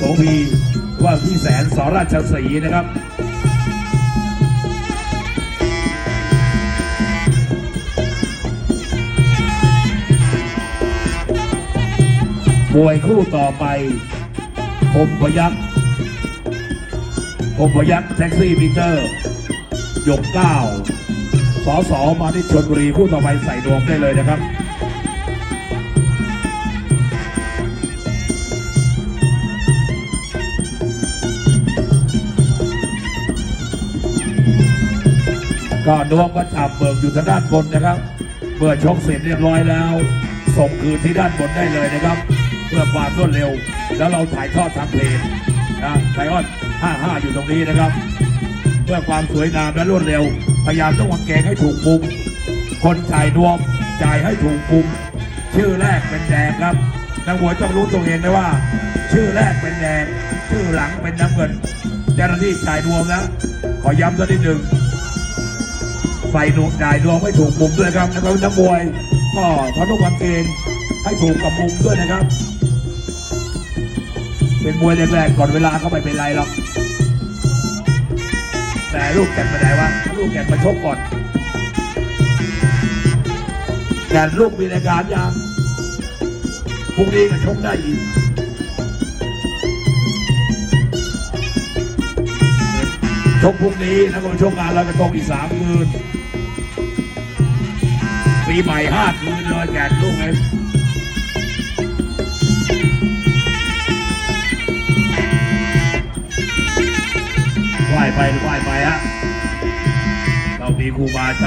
โสพีว่าที่แสนสราชสีนะครับมวยคู่ต่อไปคมพยักษ์คมพยักษ์แท็กซี่มิเตอร์ยกเก้าสอสอมาที่ชนบุรีคู่ต่อไปใส่ดวงได้เลยนะครับ ก็ดวงประจับเบิกอยู่ทางด้านบนนะครับ เมื่อชกเสร็จเรียบร้อยแล้ว ส่งคืนที่ด้านบนได้เลยนะครับ เพื่อความรวดเร็ว แล้วเราถ่ายทอดทางเพลงนะไทยออน 55 อยู่ตรงนี้นะครับ เพื่อความสวยงามและรวดเร็ว พยายามต้องวางแกงให้ถูกมุม คนจ่ายนวมจ่ายให้ถูกมุม ชื่อแรกเป็นแดงครับนักมวยต้องรู้ตัวเองนะว่า ชื่อแรกเป็นแดง ชื่อหลังเป็นน้ำเงิน เจ้าหน้าที่จ่ายนวมนะ ขอย้ำสักนิดหนึ่ง ใส่หนูจ่ายดวงให้ถูกมุมด้วยครับนะครับนักมวยก็เขาต้องวางเกณฑ์ให้ถูกกับมุมด้วยนะครับ เป็นมวยแรกๆก่อนเวลาเข้าไปเป็นไรหรอกแต่ลูกแก่นไปไหนวะลูกแก่นมาชกก่อนแก่นลูกมีรายการยังพรุ่งนี้ก็ชกได้อีก ชกพรุ่งนี้แล้วก็ชกงานแล้วก็ตกอีกสามคืนปีใหม่ห้าคืนเลยแกนลูกเองไหวไปไหวไปฮะเรามีครูบาอาจารย์